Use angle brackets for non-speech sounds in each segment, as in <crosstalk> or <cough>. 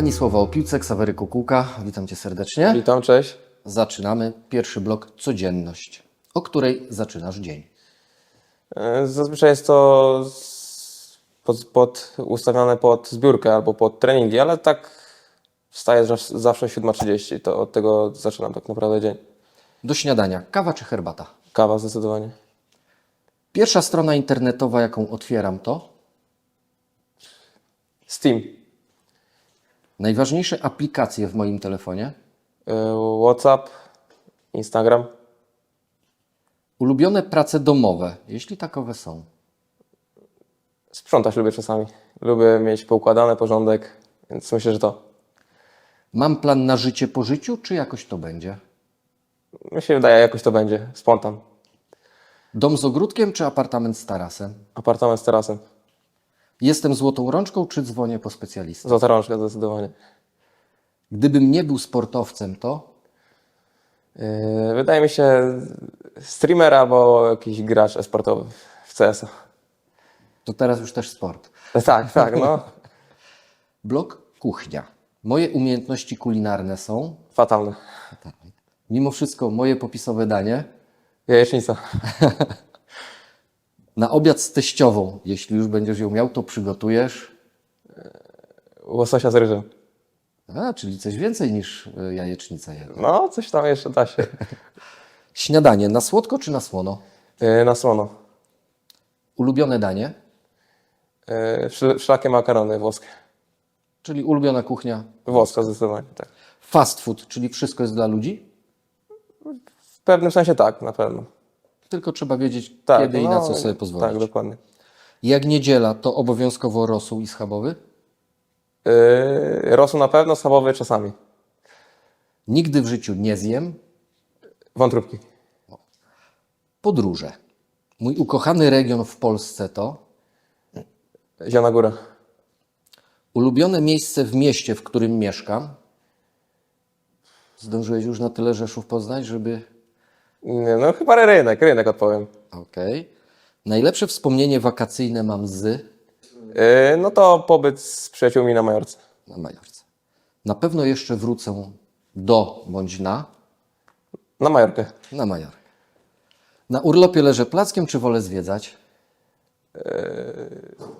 Ani słowa o piłce, Ksawery Kukułka. Witam Cię serdecznie. Witam, cześć. Zaczynamy pierwszy blok Codzienność, o której zaczynasz dzień. E, Zazwyczaj jest to pod, pod, ustawione pod zbiórkę albo pod treningi, ale tak wstaję zawsze o 7.30, to od tego zaczynam tak naprawdę dzień. Do śniadania kawa czy herbata? Kawa zdecydowanie. Pierwsza strona internetowa, jaką otwieram, to Steam, najważniejsze aplikacje w moim telefonie, e, WhatsApp, Instagram. ulubione prace domowe, jeśli takowe są. Sprzątać lubię czasami. Lubię mieć poukładane porządek, więc myślę, że to. Mam plan na życie po życiu, czy jakoś to będzie? Mi się wydaje, jakoś to będzie. Spontan. Dom z ogródkiem, czy apartament z tarasem? Apartament z terasem. Jestem złotą rączką, czy dzwonię po specjalistę? Złota rączka zdecydowanie. Gdybym nie był sportowcem, to Yy, Wydaje mi się streamer albo jakiś gracz e-sportowy w CS. to teraz już też sport. <laughs> Tak, tak, no. <laughs> Blok kuchnia. Moje umiejętności kulinarne są, Fatalny. mimo wszystko, moje popisowe danie. Jajecznica. <laughs> Na obiad z teściową, jeśli już będziesz ją miał, to przygotujesz. Łososia z ryżem. A, czyli coś więcej niż y, jajecznica jedna. No, coś tam jeszcze da się. <laughs> Śniadanie na słodko czy na słono? Yy, Na słono. Ulubione danie, Yy, Szlakie makarony włoskie. czyli ulubiona kuchnia. Włoska zdecydowanie, tak. Fast food, czyli wszystko jest dla ludzi, W pewnym sensie tak, na pewno. Tylko trzeba wiedzieć, Tak, kiedy i na no, co sobie pozwolić. Tak, dokładnie. Jak niedziela, to obowiązkowo rosół i schabowy. Yy, Rosół na pewno, schabowy czasami. Nigdy w życiu nie zjem. Wątróbki. Podróże. Mój ukochany region w Polsce to Zielona Góra. ulubione miejsce w mieście, w którym mieszkam. Zdążyłeś już na tyle Rzeszów poznać, żeby... Nie, No chyba rynek, rynek odpowiem. Okej. Najlepsze wspomnienie wakacyjne mam z... Yy, No to pobyt z przyjaciółmi na Majorce. na Majorce. Na pewno jeszcze wrócę do bądź na... Na Majorkę. na Majorkę. Na urlopie leżę plackiem, czy wolę zwiedzać?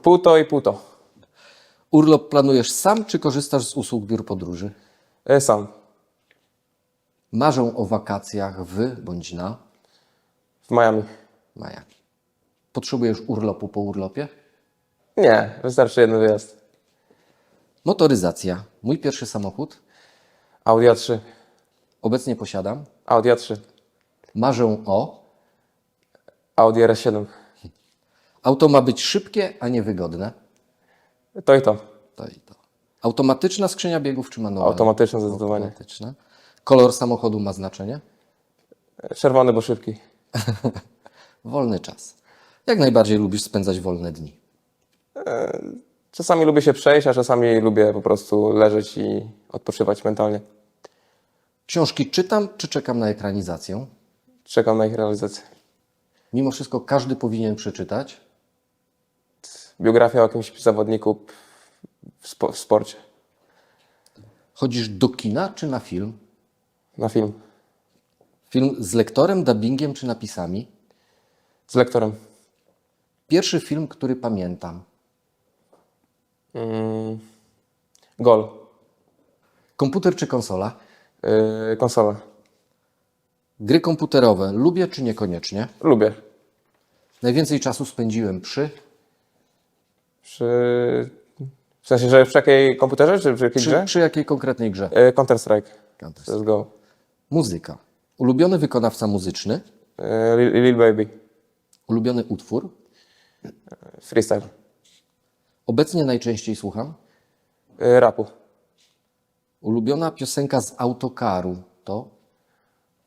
Pół to i pół to. Urlop planujesz sam, czy korzystasz z usług biur podróży? Yy, Sam. Marzę o wakacjach w bądź na W Miami. Miami. Potrzebujesz urlopu po urlopie? Nie, wystarczy jeden wyjazd. Motoryzacja. Mój pierwszy samochód. Audi A3. Obecnie posiadam. Audi A3. Marzę o. Audi RS7. Auto ma być szybkie, a nie wygodne. To i to. To i to. Automatyczna skrzynia biegów czy manualna? Automatyczne zdecydowanie. Automatyczna. Kolor samochodu ma znaczenie? Czerwony, bo szybki. <laughs> Wolny czas. Jak najbardziej lubisz spędzać wolne dni? Czasami lubię się przejść, a czasami lubię po prostu leżeć i odpoczywać mentalnie. Książki czytam, czy czekam na ekranizację? Czekam na ich realizację. Mimo wszystko każdy powinien przeczytać. Biografia o jakimś zawodniku w, spo, w sporcie. Chodzisz do kina, czy na film? Na film. Film z lektorem, dubbingiem, czy napisami? Z lektorem. Pierwszy film, który pamiętam. Mm. Gol. Komputer czy konsola? Yy, konsola. Gry komputerowe lubię, czy niekoniecznie? Lubię. Najwięcej czasu spędziłem przy... Przy... W sensie, że przy jakiej komputerze, czy przy jakiej Przy, grze? przy jakiej konkretnej grze? Yy, Counter Strike. Counter. CSGO. Muzyka. Ulubiony wykonawca muzyczny. Yy, Lil, Lil Baby. Ulubiony utwór. Freestyle. Obecnie najczęściej słucham. Yy, rapu. Ulubiona piosenka z autokaru to...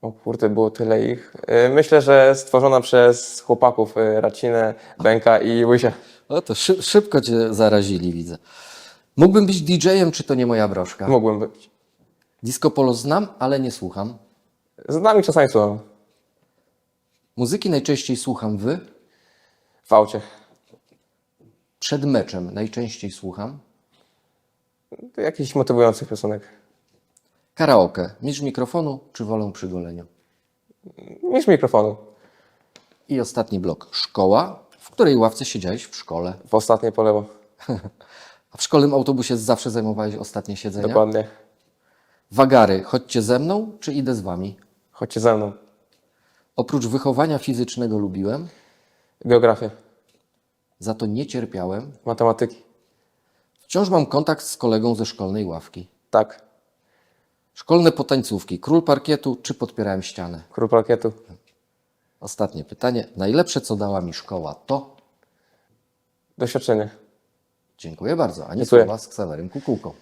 O kurde, było tyle ich. Yy, Myślę, że stworzona przez chłopaków yy, Racinę, Bęka i Łysia. O, to szy, szybko cię zarazili, widzę. Mógłbym być DJ-em, czy to nie moja broszka? Mógłbym być. Disco polo znam, ale nie słucham. Z nami czasami słucham. Muzyki najczęściej słucham w... W aucie. Przed meczem najczęściej słucham. Jakichś motywujących piosenek. Karaoke. Mistrz mikrofonu czy wolę przy goleniu? Mikrofonu. I ostatni blok. Szkoła. W której ławce siedziałeś w szkole? W ostatnie po lewo. <laughs> A w szkolnym autobusie zawsze zajmowałeś ostatnie siedzenia? Dokładnie. Wagary. Chodźcie ze mną czy idę z wami? Chodźcie ze mną. Oprócz wychowania fizycznego lubiłem, Geografię. za to nie cierpiałem. Matematyki. Wciąż mam kontakt z kolegą ze szkolnej ławki. Tak. Szkolne potańcówki. Król parkietu czy podpierałem ścianę? Król parkietu. Ostatnie pytanie. Najlepsze, co dała mi szkoła, to? Doświadczenie. Dziękuję bardzo. A nie Dziękuję. słowa z Ksawerym Kukułką.